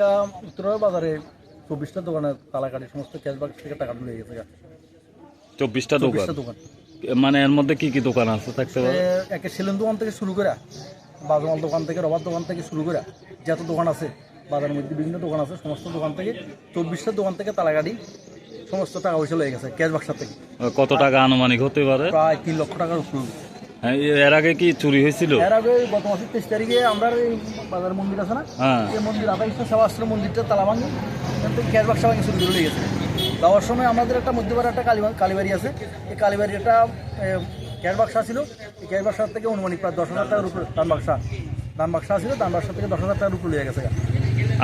আজকে উত্তরের বাজারে চব্বিশটা দোকানে তালা কাটি সমস্ত ক্যাশবাক্স থেকে টাকা তুলে গেছে চব্বিশটা দোকান? দোকান। মানে এর মধ্যে কি কি দোকান আছে থাকতে পারে? একে সেলুন দোকান থেকে শুরু করে বাজমাল দোকান থেকে রবার দোকান থেকে শুরু করে যত দোকান আছে বাজারের মধ্যে বিভিন্ন দোকান আছে সমস্ত দোকান থেকে চব্বিশটা দোকান থেকে তালা কাটি সমস্ত টাকা পয়সা লেগে গেছে ক্যাশ বাক্সার থেকে। কত টাকা আনুমানিক হতে পারে? প্রায় তিন লক্ষ টাকার উপর। এর আগে কি চুরি হয়েছিল? এর আগে গত মাসের তেইশ তারিখে আমরা বাজার মন্দির আছে না? হ্যাঁ। এই মন্দির আঠাইশটা সেবাশ্রম মন্দিরটা তালা ভাঙি ক্যাশ বাক্সা ভাঙি শুরু করে লেগেছে। যাওয়ার সময় আমাদের একটা মধ্যপাড়া একটা কালী কালীবাড়ি আছে। এই কালীবাড়ি একটা ক্যাশ বাক্সা ছিল। এই ক্যাশ বাক্সার থেকে অনুমানিক প্রায় দশ হাজার টাকার উপরে দান বাক্সা দান বাক্সা ছিল। দান বাক্সা থেকে দশ হাজার টাকার উপরে লেগে গেছে।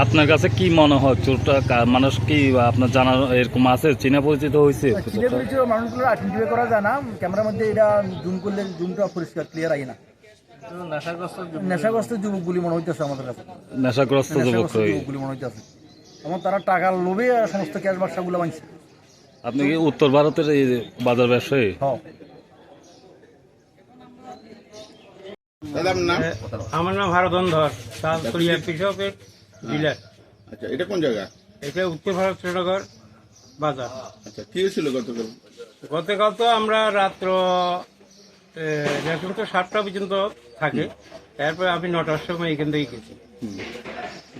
আপনার কাছে কি মনে হয়? চোরটা মানুষ কি আপনার জানার এরকম আছে? চীনা পরিচিত হয়েছে? চিনে মানুষগুলো আইডেন্টিফাই করা যায় না। ক্যামেরার মধ্যে এটা জুম করলে জুমটা পরিষ্কার ক্লিয়ার আই না। নেশাগ্রস্ত যুবকগুলি মনে হইতেছে আমাদের কাছে। নেশাগ্রস্ত যুবক নেশাগ্রস্ত হয়ে। যুবকগুলি মনে হইতেছে। এবং তারা টাকার লোভে সমস্ত ক্যাশ বাক্সাগুলো ভাঙছে আপনি কি উত্তর ভারতের এই বাজার ব্যবসায়ী? হ্যাঁ আমার নাম হারধন ধর কৃষকের। ডিলার আচ্ছা এটা কোন জায়গা? এটা উত্তর ভারত শ্রীনগর বাজার। আচ্ছা কি হয়েছিল গতকাল? গতকাল তো আমরা রাত্র এখন তো সাতটা পর্যন্ত থাকে তারপরে আমি নটার সময় এখান থেকে গেছি।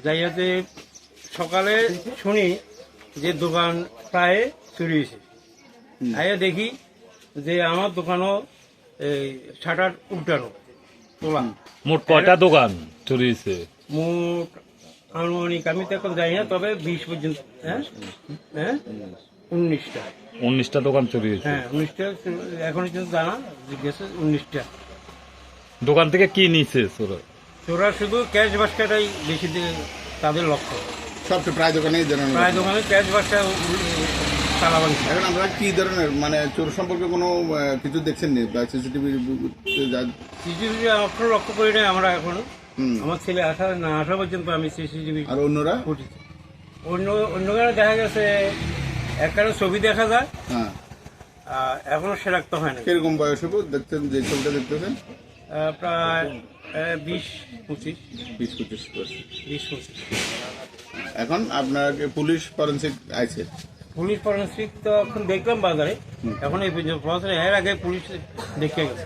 যাই হচ্ছে সকালে শুনি যে দোকান প্রায় চুরি হয়েছে। আইয়া দেখি যে আমার দোকানও এই শাটার উল্টানো। তোলা মোট কয়টা দোকান চুরি হয়েছে? মোট আনুমানিক আমি তো এখন জানি না তবে বিশ পর্যন্ত হ্যাঁ? হ্যাঁ? উনিশটা। উনিশটা দোকান চুরি হয়েছে হ্যাঁ উনিশটা এখন পর্যন্ত জানা জিজ্ঞেসে উনিশটা। দোকান থেকে কি নিছে চোরা তোরা শুধু ক্যাশ বাস্কাটাই বেশি দিয়ে তাদের লক্ষ্য। সবচেয়ে প্রায় দোকানে প্রায় দোকানে ক্যাশ বাস্কা এখন আমরা কি ধরনের মানে চোর সম্পর্কে কোনো কিছু দেখছেন নি? বা সিসিটিভি সিসিটিভি এখন লক্ষ্য করি না আমরা এখন। আমার ছেলে আসা না আসা পর্যন্ত আমি সিসিটিভি আর অন্যরা? ফুটেছি। অন্য অন্য কারণে দেখা গেছে এক একটা ছবি দেখা যায় হ্যাঁ। এখনও সেরাক্ত হয় না কীরকম বয়স হব? দেখছেন যে ছবিটা দেখতেছেন? প্রায় বিশ পঁচিশ। বিশ পঁচিশ বিশ পঁচিশ। এখন আপনার পুলিশ ফরেন্সিক আছে পুলিশ ফরেন্সিক তো এখন দেখলাম বাজারে। এখন এই পর্যন্ত এর আগে পুলিশ দেখে গেছে।